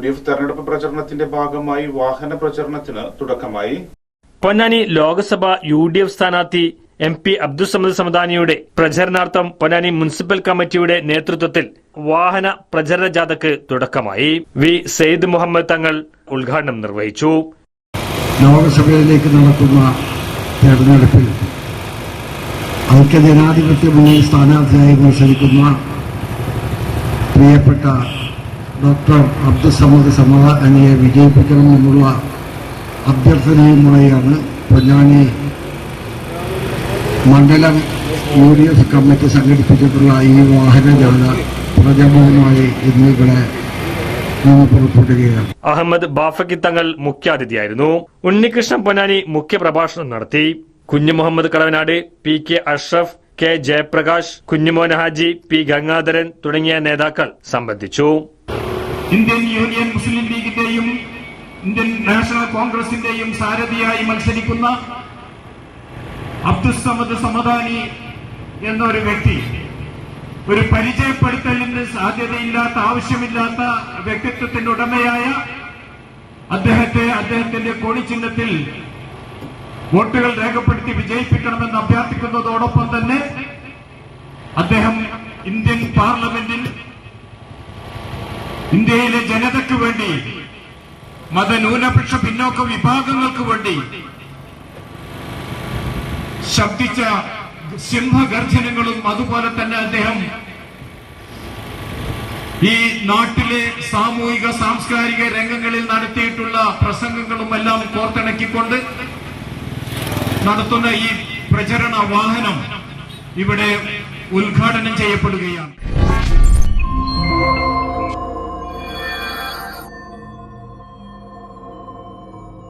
U D F തെരഞ്ഞെടുപ്പ് പ്രചരണത്തിന്റെ ഭാഗമായി വാഹന പ്രചരണത്തിന് തുടക്കമായി. Ponnani Lok Sabha U D F സ്ഥാനാർത്ഥി എം പി അബ്ദുസമദ് സമദാനിയുടെ പ്രചരണാർത്ഥം പൊന്നാനി മുനിസിപ്പൽ കമ്മിറ്റിയുടെ നേതൃത്വത്തിൽ വാഹന പ്രചരണ ജാഥക്ക് തുടക്കമായി. വി സെയ്ദ് മുഹമ്മദ് തങ്ങൾ ഉദ്ഘാടനം നിർവഹിച്ചു. ലോകസഭയിലേക്ക് നടക്കുന്ന തെരഞ്ഞെടുപ്പിൽ ഐക്യജനാധിപത്യ മുന്നണി സ്ഥാനാർത്ഥിയായി മത്സരിക്കുന്ന പ്രിയപ്പെട്ട ഡോക്ടർ അബ്ദുസമദ് സമദാനിയെ വിജയിപ്പിക്കണമെന്നുള്ള അഭ്യർത്ഥനയുമായാണ് പൊന്നാനി മണ്ഡലം യു ഡി എഫ് കമ്മിറ്റി സംഘടിപ്പിച്ചിട്ടുള്ള ഈ വാഹന ജാഥ പ്രചരണവുമായി ഇന്ന് ഇവിടെ അഹമ്മദ് ബാഫക്കി തങ്ങൾ മുഖ്യാതിഥിയായിരുന്നു. ഉണ്ണികൃഷ്ണൻ പൊന്നാനി മുഖ്യപ്രഭാഷണം നടത്തി. Kunhu Muhammad Kadavanad P K Ashraf K Jayaprakash Kunhumon Haji P Gangadharan തുടങ്ങിയ നേതാക്കൾ സംബന്ധിച്ചു. ഇന്ത്യൻ യൂണിയൻ മുസ്ലിം ലീഗിന്റെയും ഇന്ത്യൻ നാഷണൽ കോൺഗ്രസിന്റെയും സാരഥിയായി മത്സരിക്കുന്ന അബ്ദുസമദ് സമദാനി എന്നൊരു വ്യക്തി ഒരു പരിചയപ്പെടുത്തലിന് സാധ്യതയില്ലാത്ത ആവശ്യമില്ലാത്ത വ്യക്തിത്വത്തിന്റെ ഉടമയായ അദ്ദേഹത്തെ അദ്ദേഹത്തിന്റെ കോണിച്ചിഹ്നത്തിൽ വോട്ടുകൾ രേഖപ്പെടുത്തി വിജയിപ്പിക്കണമെന്ന് അഭ്യർത്ഥിക്കുന്നതോടൊപ്പം തന്നെ അദ്ദേഹം ഇന്ത്യൻ പാർലമെന്റിൽ ഇന്ത്യയിലെ ജനതയ്ക്ക് വേണ്ടി മതന്യൂനപക്ഷ പിന്നോക്ക വിഭാഗങ്ങൾക്ക് വേണ്ടി ശബ്ദിച്ച സിംഹഗർജനങ്ങളും അതുപോലെ തന്നെ അദ്ദേഹം ഈ നാട്ടിലെ സാമൂഹിക സാംസ്കാരിക രംഗങ്ങളിൽ നടത്തിയിട്ടുള്ള പ്രസംഗങ്ങളും എല്ലാം കോർത്തിണക്കിക്കൊണ്ട് നടത്തുന്ന ഈ പ്രചരണ വാഹനം ഇവിടെ ഉദ്ഘാടനം ചെയ്യപ്പെടുകയാണ്.